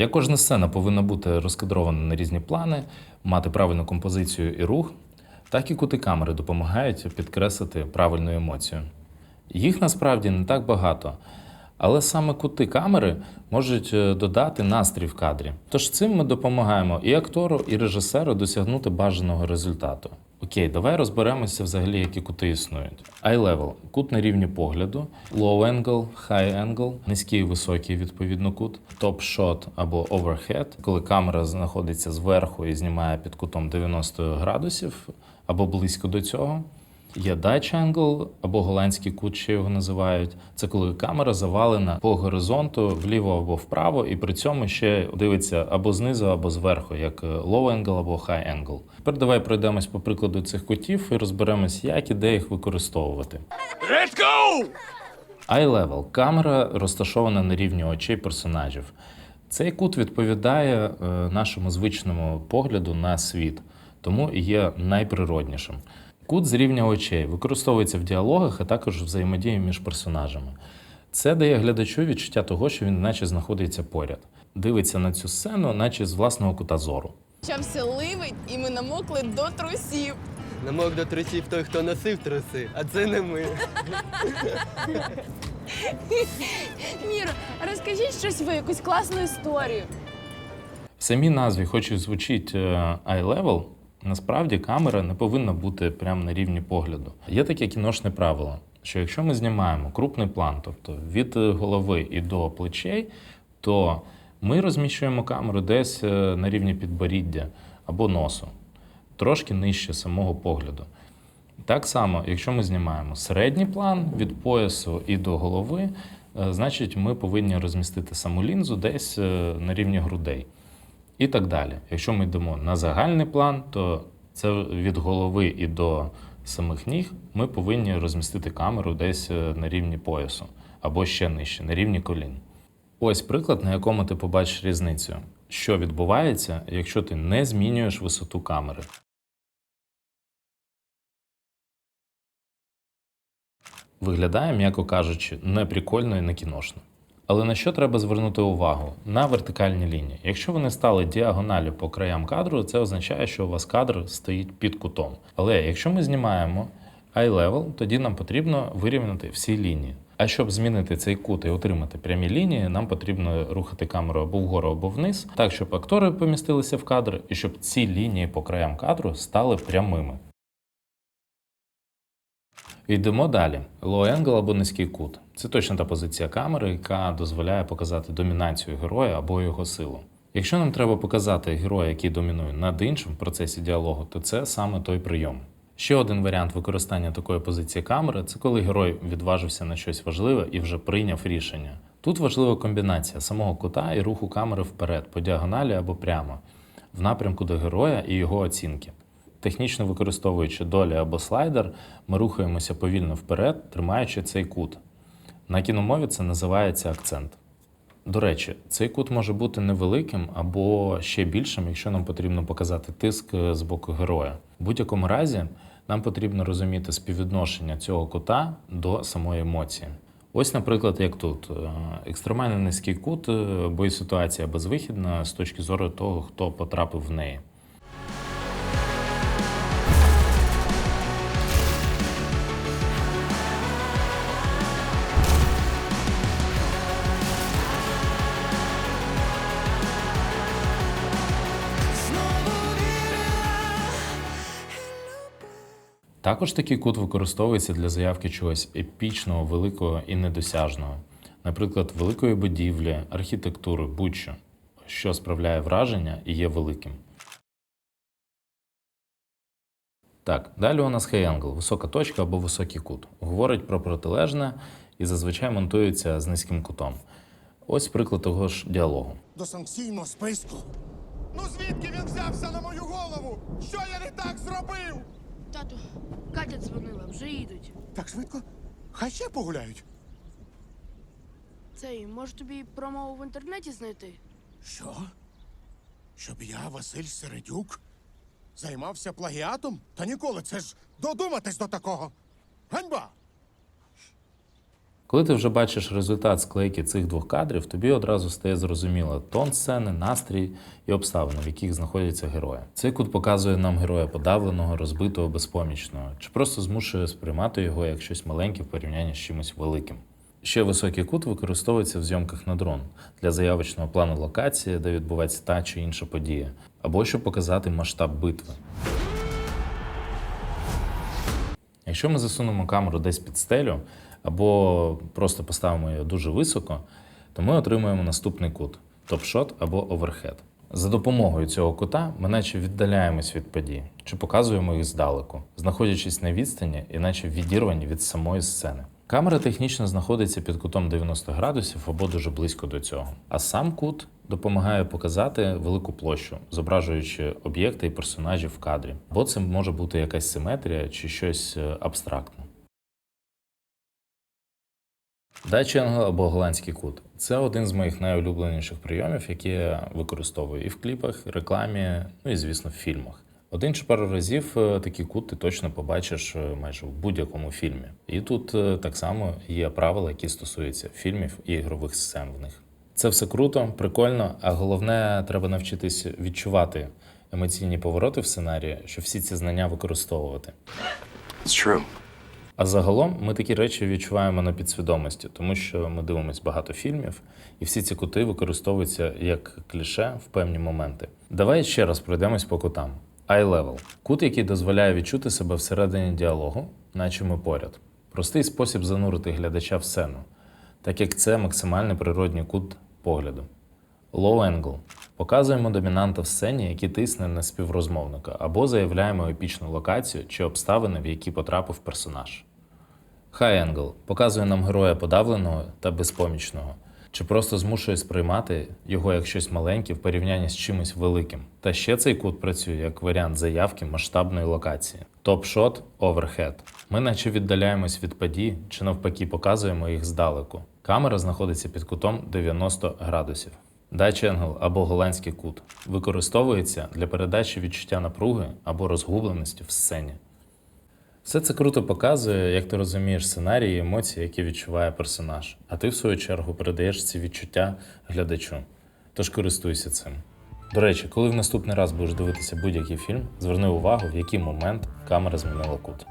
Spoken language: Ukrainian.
Як кожна сцена повинна бути розкадрована на різні плани, мати правильну композицію і рух, так і кути камери допомагають підкреслити правильну емоцію. Їх насправді не так багато, але саме кути камери можуть е, додати настрій в кадрі. Тож цим ми допомагаємо і актору, і режисеру досягнути бажаного результату. Окей, давай розберемося взагалі, які кути існують. Eye level – кут на рівні погляду, low angle, high angle, низький і високий відповідно кут, top shot або overhead, коли камера знаходиться зверху і знімає під кутом 90 градусів або близько до цього. Є Dutch angle, або голландський кут, ще його називають. Це коли камера завалена по горизонту вліво або вправо, і при цьому ще дивиться або знизу, або зверху, як low angle або high angle. Тепер давай пройдемось по прикладу цих кутів і розберемось, як і де їх використовувати. Let's go! Eye level – камера розташована на рівні очей персонажів. Цей кут відповідає е, нашому звичному погляду на світ, тому і є найприроднішим. Кут з рівня очей використовується в діалогах, а також взаємодії між персонажами. Це дає глядачу відчуття того, що він наче знаходиться поряд, дивиться на цю сцену, наче з власного кута зору. Почався ливень, і ми намокли до трусів. Намок до трусів той, хто носив труси, а це не ми. Міро, розкажіть щось ви, якусь класну історію. В самій назві, хоч і звучить е, eye level, насправді камера не повинна бути прямо на рівні погляду. Є таке кіношне правило, що якщо ми знімаємо крупний план, тобто від е, голови і до плечей, то ми розміщуємо камеру десь е, на рівні підборіддя або носу, трошки нижче самого погляду. Так само, якщо ми знімаємо середній план від поясу і до голови, е, значить ми повинні розмістити саму лінзу десь на рівні грудей. І так далі. Якщо ми йдемо на загальний план, то це від голови і до самих ніг ми повинні розмістити камеру десь е, на рівні поясу або ще нижче, на рівні колін. Ось приклад, на якому ти побачиш різницю, що відбувається, якщо ти не змінюєш висоту камери. Виглядає, м'яко кажучи, не прикольно і не кіношно. Але на що треба звернути увагу? На вертикальні лінії. Якщо вони стали діагоналі по краям кадру, це означає, що у вас кадр стоїть під кутом. Але якщо ми знімаємо eye level, тоді нам потрібно вирівняти всі лінії. А щоб змінити цей кут і отримати прямі лінії, нам потрібно рухати камеру або вгору, або вниз, так щоб актори помістилися в кадр, і щоб ці лінії по краям кадру стали прямими. Йдемо далі. Low angle або низький кут. Це точно та позиція камери, яка дозволяє показати домінанцію героя або його силу. Якщо нам треба показати героя, який домінує над іншим в процесі діалогу, то це саме той прийом. Ще один варіант використання такої позиції камери це коли герой відважився на щось важливе і вже прийняв рішення. Тут важлива комбінація самого кута і руху камери вперед, по діагоналі або прямо, в напрямку до героя і його оцінки. Технічно використовуючи долі або слайдер, ми рухаємося повільно вперед, тримаючи цей кут. На кіномові це називається акцент. До речі, цей кут може бути невеликим або ще більшим, якщо нам потрібно показати тиск е, з боку героя. В будь-якому разі нам потрібно розуміти співвідношення цього кута до самої емоції. Ось, наприклад, як тут Е, екстремально низький кут, е, бо і ситуація безвихідна з точки зору того, хто потрапив в неї. Також такий кут використовується для заявки чогось епічного, великого і недосяжного, наприклад, великої будівлі, архітектури, будь-що, що справляє враження і є великим. Так, далі у нас high висока точка або високий кут. Говорить про протилежне і зазвичай монтується з низьким кутом. Ось приклад того ж діалогу. до санкційного списку. Ну звідки він взявся на мою голову? Що я не так зробив? Тату, Катя дзвонила, вже їдуть. Так швидко? Хай ще погуляють. Цей, може тобі промову в інтернеті знайти? Що? Щоб я, Василь Середюк, займався плагіатом? Та ніколи це ж додуматись до такого. Ганьба! Коли ти вже бачиш результат склейки цих двох кадрів, тобі одразу стає зрозуміло тон сцени, настрій і обставини, в яких знаходяться герої. Цей кут показує нам героя подавленого, розбитого, безпомічного, чи просто змушує сприймати його як щось маленьке в порівнянні з чимось великим. Ще високий кут використовується в зйомках на дрон для заявочного плану локації, де відбувається та чи інша подія, або щоб показати масштаб битви. Якщо ми засунемо камеру десь під стелю або просто поставимо її дуже високо, то ми отримуємо наступний кут топшот або оверхед. За допомогою цього кута ми наче віддаляємось від подій чи показуємо їх здалеку, знаходячись на відстані і наче відірвані від самої сцени. Камера технічно знаходиться під кутом 90 градусів або дуже близько до цього. А сам кут допомагає показати велику площу, зображуючи об'єкти і персонажів в кадрі. Бо це може бути якась симетрія чи щось е, абстрактне. Датчингл або голландський кут це один з моїх найулюбленіших прийомів, які я використовую і в кліпах, і рекламі, ну і звісно в фільмах. Один чи пару разів е, такий кут ти точно побачиш е, майже в будь-якому фільмі. І тут е, так само є правила, які стосуються фільмів і ігрових сцен в них. Це все круто, прикольно, а головне, треба навчитись відчувати емоційні повороти в сценарії, щоб всі ці знання використовувати. It's true. А загалом ми такі речі відчуваємо на підсвідомості, тому що ми дивимося багато фільмів, і всі ці кути використовуються як кліше в певні моменти. Давай ще раз пройдемось по кутам. Eye level – кут, який дозволяє відчути себе всередині діалогу, наче ми поряд. Простий спосіб занурити глядача в сцену, так як це максимально природній кут погляду. Low angle – показуємо домінанта в сцені, який тисне на співрозмовника, або заявляємо епічну локацію чи обставини, в які потрапив персонаж. High angle показує нам героя подавленого та безпомічного, чи просто змушує сприймати його як щось маленьке в порівнянні з чимось великим. Та ще цей кут працює як варіант заявки масштабної локації. Топ-шот overhead. Ми наче віддаляємось від подій, чи навпаки показуємо їх здалеку. Камера знаходиться під кутом 90 градусів. Dutch angle або голландський кут використовується для передачі відчуття напруги або розгубленості в сцені. Все це круто показує, як ти розумієш сценарій і емоції, які відчуває персонаж, а ти, в свою чергу, передаєш ці відчуття глядачу. Тож користуйся цим. До речі, коли в наступний раз будеш дивитися будь-який фільм, зверни увагу, в який момент камера змінила кут.